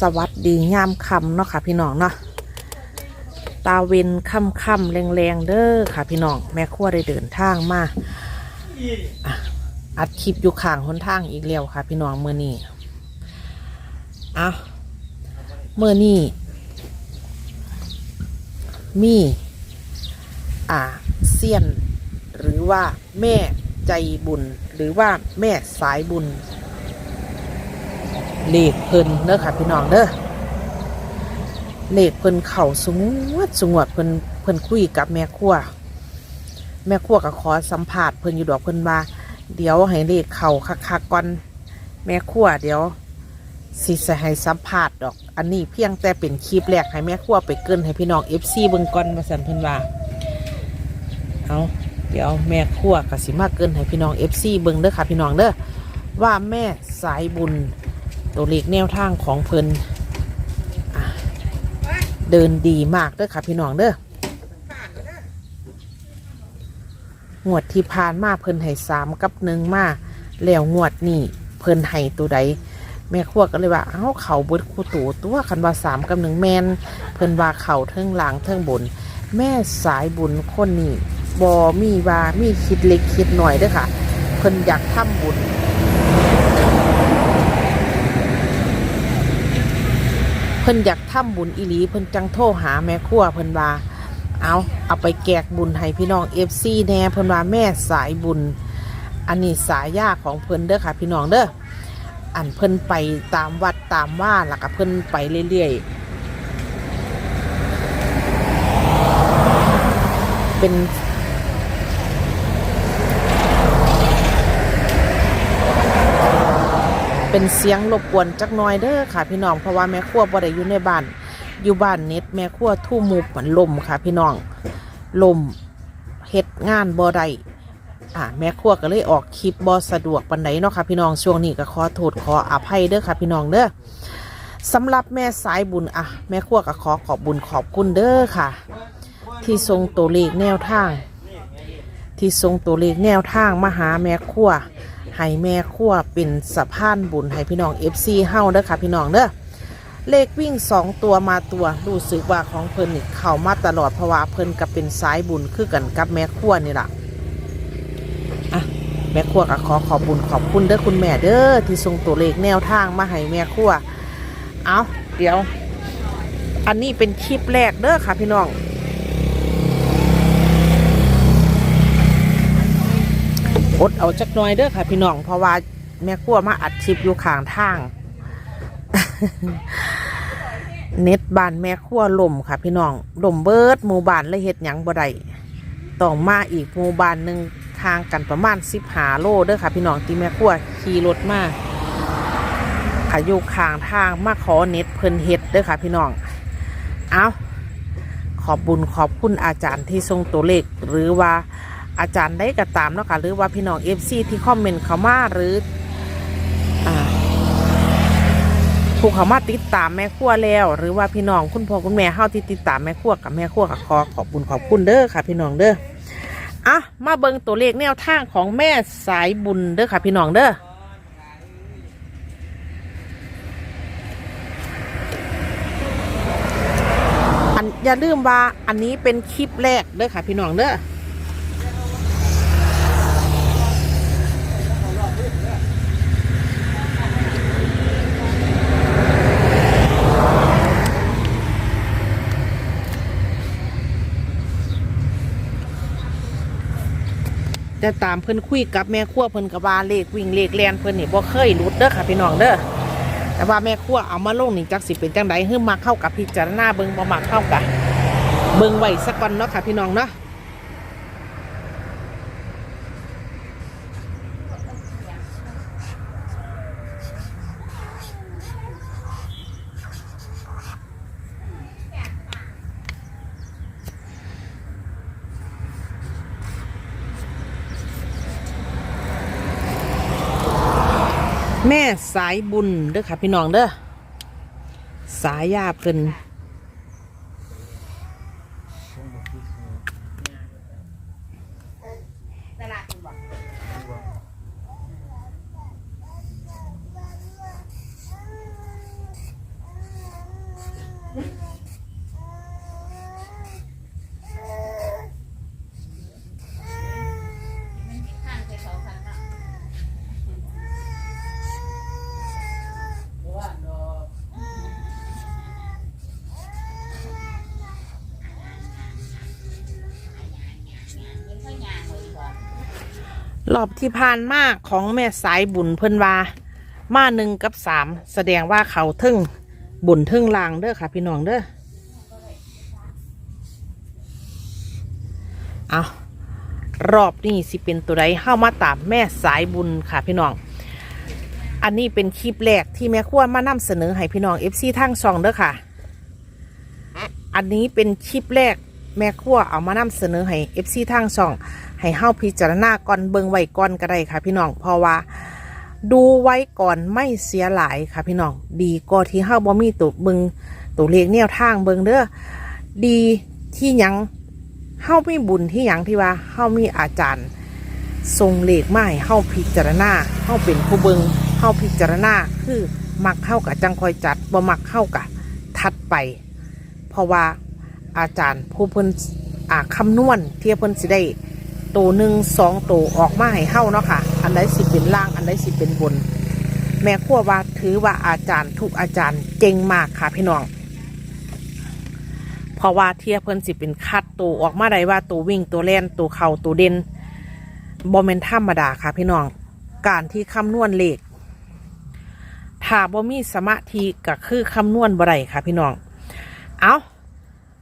สวัสดีงามคำเนาะค่ะพี่น้องเนาะตาเวนค่ำค่ำๆแรงเด้อค่ะพี่น้องแม่ครัวได้เดินทางมาอัดคลิปอยู่ข้างหนทางอีกแล้วค่ะ พี่น้องเมื่อนี้อะเมื่อนี้มีอ่าเซียน หรือว่าแม่ใจบุญ หรือว่าแม่สายบุญ เลขเพิ่นเด้อค่ะพี่น้องเด้อเลขเพิ่นเข่าสงวดสงวดเพิ่นเพิ่นคุยกับแม่ครัว แม่ครัวก็ขอสัมภาษณ์เพิ่นอยู่ดอกเพิ่นว่า เดี๋ยวให้เลขเข่าคักๆก่อนแม่ครัวเดี๋ยวสิจะให้สัมภาษณ์ดอก อันนี้เพียงแต่เป็นคลิปแรกให้แม่ครัวไปเกินให้พี่น้อง FC เบิ่งก่อนว่าซั่นเพิ่นว่าเอาเดี๋ยวแม่ครัวก็สิมาเกินให้พี่น้อง FC เบิ่งเด้อค่ะพี่น้องเด้อว่าแม่สายบุญ ตัวเลขแนวทางของเพิ่นเดินดีมากเด้อค่ะพี่น้องเด้องวดที่ผ่านมาเพิ่นให้สามกับหนึ่งมาแล้วงวดนี่เพิ่นให้ตัวใด แม่ครัวก็เลยว่า เอ้าเขาเบิดคู่ตัวตัวคันว่าสามกับหนึ่งแมนเพิ่นว่าเขาเทิงหลังเทิงบน แม่สายบุญคนนี้บอมีว่ามีคิดเล็กคิดหน่อยเด้อค่ะ เพิ่นอยากทำบุญ พิ่นอยากทำบุญอีหลีเพิ่นจังโทรหาแม่ครัวเพิ่นว่าเอาเอาไปแกกบุญให้พี่น้องเอฟซีแน่เพิ่นว่าแม่สายบุญ อันนี้สายยาของเพิ่นเด้อค่ะ พี่น้องเด้ออันเพิ่นไปตามวัดตามว่าแล้วก็เพิ่นไปเรื่อยๆ เป็น เป็นเสียงรบกวนจักน้อยเด้อค่ะ พี่น้องเพราะว่าแม่ครัวบ่ได้อยู่ในบ้านอยู่บ้านเน็ตแม่ครัวทุ่มมุบมันลมค่ะ พี่น้องลมเฮ็ดงานบ่ได้อ่าแม่ครัวก็เลยออกคลิปบ่สะดวกปานใดเนาะค่ะ พี่น้องช่วงนี้ก็ขอโทษขออภัยเด้อค่ะ พี่น้องเด้อสำหรับแม่สายบุญอะแม่ครัวก็ขอขอบบุญขอบคุณเด้อค่ะ ที่ทรงตัวเลขแนวทาง ที่ทรงตัวเลขแนวทางมาหาแม่ครัว ให้แม่ครัวเป็นสะพานบุญให้พี่น้อง FC เฮาเด้อค่ะพี่น้องเด้อเลขวิ่งสองตัวมาตัวรู้สึกว่าของเพิ่นนี่เข้ามาตลอดเพราะว่าเพิ่นกับเป็นสายบุญคือกันกับแม่ครัวนี่ล่ะอะแม่ครัวก็ขอขอบบุญขอบคุณเด้อคุณแม่เด้อที่ส่งตัวเลขแนวทางมาให้แม่ครัวเอาเดี๋ยว อันนี้เป็นคลิปแรกเด้อค่ะพี่น้อง อดเอาจักหน่อยเด้อค่ะ พี่น้องเพราะว่าแม่ครัวมาอัดคลิปอยู่ข้างทาง เน็ตบานแม่ครัวล่มค่ะ พี่น้องล่มเบิดหมู่บ้านเลยเฮ็ดหยังบ่ได้ต้องมาอีกหมู่บ้านหนึ่งทางกันประมาณสิบหาโลเด้อค่ะ พี่น้องที่แม่ครัวขี่รถมาค่ะอยู่ข้างทางมาขอเน็ตเพิ่นเฮ็ดเด้อค่ะ พี่น้องเอาขอบบุญขอบคุณอาจารย์ที่ทรงตัวเลขหรือว่า อาจารย์ได้กระตามเนาะค่ะหรือว่าพี่น้องเอฟซีที่คอมเมนต์เขามาหรือผู้เขามาติดตามแม่ครัวแล้ว หรือว่าพี่น้องคุณพ่อคุณแม่เฮาที่ติดตามแม่ครัวกับแม่ครัวกับขอขอบคุณขอบคุณเด้อค่ะ พี่น้องเด้ออะมาเบิ่งตัวเลขแนวทางของแม่สายบุญเด้อค่ะพี่น้องเด้ออย่าลืมว่าอันนี้เป็นคลิปแรกเด้อค่ะพี่น้องเด้อ จะตามเพิ่นคุยกับแม่ขั้วเพิ่นกับว่าเลขวิ่งเลขแลนเพิ่นนี่บ่เคยหลุดเด้อค่ะพี่น้องเด้อแต่ว่าแม่ขั้วเอามาลงนี่จักสิเป็นจังไดเฮือมาเข้ากับพิจารณาเบิ่งบ่มักเข้ากับเบิ่งไว้สักวันเนาะค่ะพี่น้องเนาะ แม่สายบุญเด้อค่ะพี่น้องเด้อสายยาเพิ่น รอบที่ผ่านมาของแม่สายบุญเพิ่นว่า มาหนึ่งกับสามแสดงว่าเขาทึ่งบุญทึ่งลางเด้อค่ะ พี่น้องเด้อเอารอบนี้สิเป็นตัวใดเข้ามาตามแม่สายบุญค่ะพี่น้อง อันนี้เป็นคลิปแรกที่แม่ควมานำเสนอให้พี่น้องเอฟซีทางช่องเด้อค่ะ อันนี้เป็นคลิปแรกแม่ครัวเอามานำเสนอให้เอฟซีทางช่อง ให้เฮาพิจารณาก่อนเบิงไว้ก่อนก็ได้ค่ะพี่น้องเพราะว่าดูไว้ก่อนไม่เสียหลายค่ะพี่น้อง ดีกว่าที่เฮาบ่มีตัวเบิงตัวเลขแนวทางเบิงเด้อดีที่ยังเฮามีบุญที่ยังที่ว่าเฮามีอาจารย์ ทรงเลขมาให้เฮาพิจารณาเฮาเป็นผู้เบิงเฮาพิจารณาคือมักเข้ากับจังคอยจัดบ่มักเข้ากับทัดไป เพราะว่าอาจารย์ผู้เพิ่นอ่าคำนวณทียเพิ่นสิได้ ตัวหนึ่งสองตัวออกมาให้เฮาเนาะค่ะ อันใดสิเป็นล่าง อันใดสิเป็นบน แม่ขั้วว่าถือว่าอาจารย์ทุกอาจารย์เก่งมากค่ะพี่น้อง เพราะว่าเทียบเพิ่นสิเป็นคัดตัวออกมาได้ว่าตัววิ่งตัวแล่นตัวเข่าตัวเด่นบอมเมนธรรมดาค่ะพี่น้อง การที่คำนวณเลขถ้าบ่มีสมาธิก็คือคำนวณบ่ได้ค่ะพี่น้อง เอา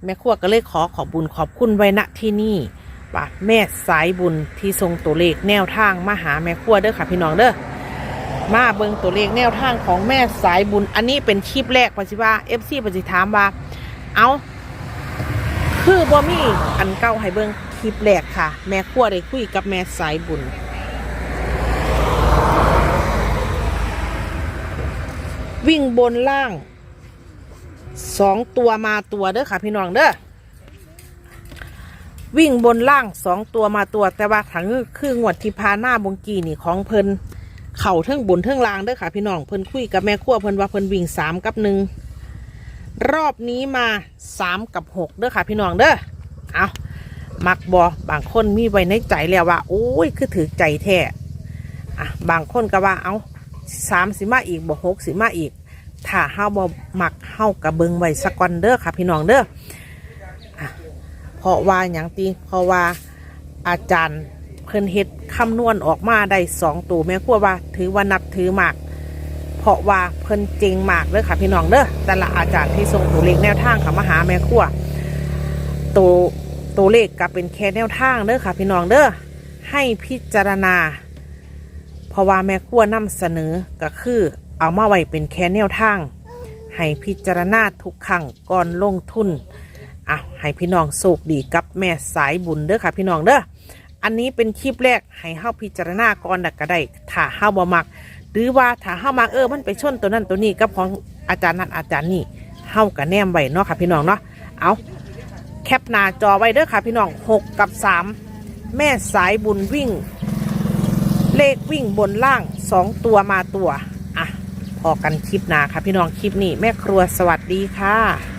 แม่ครัวก็เลยขอขอบบุญขอบคุณไว้ณที่นี่ ปะแม่สายบุญที่ทรงตัวเลขแนวทางมาหาแม่ครัวเด้อค่ะพี่น้องเด้อมาเบิ่งตัวเลขแนวทางของแม่สายบุญ อันนี้เป็นคลิปแรกปัจจุบันเอฟซีปัจจุถามว่า เอาคือบ่มีอันเก่าให้เบิ่งคลิปแรกค่ะ แม่ครัวได้คุยกับแม่สายบุญวิ่งบนล่างสองตัวมาตัวเด้อค่ะพี่น้องเด้อ วิ่งบนล่างสองตัวมาตัวแต่ว่าถังคืองวดที่พาหน้าบงกีนี่ของเพิ่นเข่าเทิงบนเทิงล่างเด้อค่ะ พี่น้องเพิ่นคุยกับแม่ขั้วเพิ่นว่าเพิ่นวิ่งสามกับหนึ่งรอบนี้มาสามกับหกเด้อค่ะ พี่น้องเด้อเอามักบอบางคนมีไว้ในใจแล้วว่า โอ้ยคือถือใจแท้อะบางคนก็ว่าเอาสามสิมาอีกบ่หกสิมาอีกถ้าเฮาบ่มักเฮากระเบิงไว้สักก่อนเด้อค่ะ พี่น้องเด้อ ราะว่าอย่างตีเพราะว่าอาจารย์เพิ่นเฮ็ดคำนวณออกมาได้สองตัวแม่ครัวว่า ถือว่านับถือมาก เพราะว่าเพิ่นเจงมากเด้อค่ะพี่น้องเด้อแต่ละอาจารย์ที่ส่งตัวเลขแนวทางค่ะมาหาแม่ครัวตัวตัวเลขก็เป็นแค่แนวทางเด้อค่ะพี่น้องเด้อให้พิจารณา เพราะว่าแม่ครัวนำเสนอก็คือเอามาไว้เป็นแค่แนวทาง ให้พิจารณาทุกครั้งก่อนลงทุน อะให้พี่น้องโชคดีกับแม่สายบุญเด้อค่ะ พี่น้องเด้ออันนี้เป็นคลิปแรกให้เฮาพิจารณาก่อนดักก็ได้ถ้าเฮาบ่มัก หรือว่าถ้าเฮามักเออมันไปชนตัวนั้นตัวนี้กับของอาจารย์นั้นอาจารย์นี่เฮาก็แนมไว้เนาะค่ะพี่น้องเนาะเอาแคปหน้าจอไว้เด้อค่ะพี่น้อง6กับ 3 แม่สายบุญวิ่ง เลขวิ่งบนล่างสองตัวมาตัวอะพอกันคลิปหน้าค่ะพี่น้องคลิปนี้แม่ครัวสวัสดีค่ะ